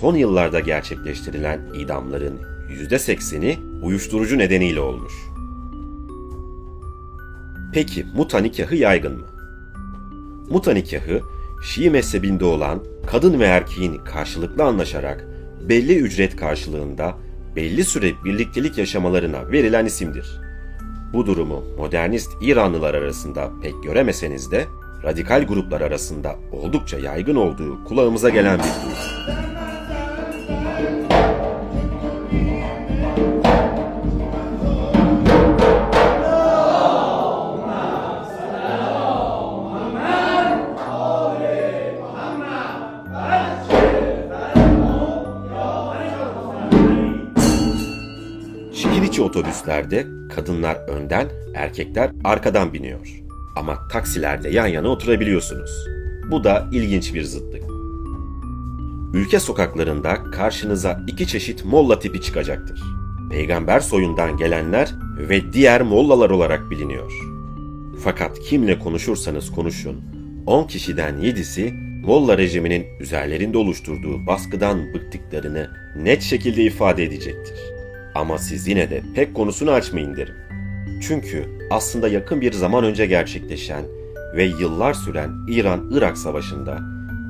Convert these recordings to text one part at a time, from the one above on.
son yıllarda gerçekleştirilen idamların %80'i uyuşturucu nedeniyle olmuş. Peki muta nikahı yaygın mı? Muta nikahı, Şii mezhebinde olan kadın ve erkeğin karşılıklı anlaşarak belli ücret karşılığında belli süre birliktelik yaşamalarına verilen isimdir. Bu durumu modernist İranlılar arasında pek göremeseniz de radikal gruplar arasında oldukça yaygın olduğu kulağımıza gelen bir durum. İçi otobüslerde kadınlar önden, erkekler arkadan biniyor. Ama taksilerde yan yana oturabiliyorsunuz. Bu da ilginç bir zıtlık. Ülke sokaklarında karşınıza iki çeşit molla tipi çıkacaktır. Peygamber soyundan gelenler ve diğer mollalar olarak biliniyor. Fakat kimle konuşursanız konuşun, 10 kişiden 7'si Molla rejiminin üzerlerinde oluşturduğu baskıdan bıktıklarını net şekilde ifade edecektir. Ama siz yine de pek konusunu açmayın derim. Çünkü aslında yakın bir zaman önce gerçekleşen ve yıllar süren İran-Irak savaşında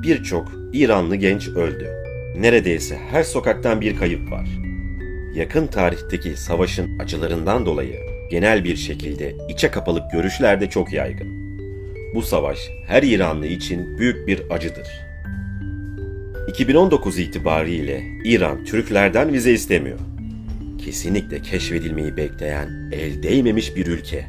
birçok İranlı genç öldü. Neredeyse her sokaktan bir kayıp var. Yakın tarihteki savaşın acılarından dolayı genel bir şekilde içe kapalık görüşler de çok yaygın. Bu savaş her İranlı için büyük bir acıdır. 2019 itibariyle İran Türklerden vize istemiyor. Kesinlikle keşfedilmeyi bekleyen, el değmemiş bir ülke.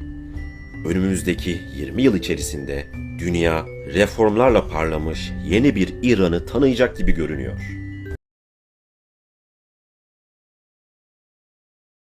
Önümüzdeki 20 yıl içerisinde dünya reformlarla parlamış yeni bir İran'ı tanıyacak gibi görünüyor.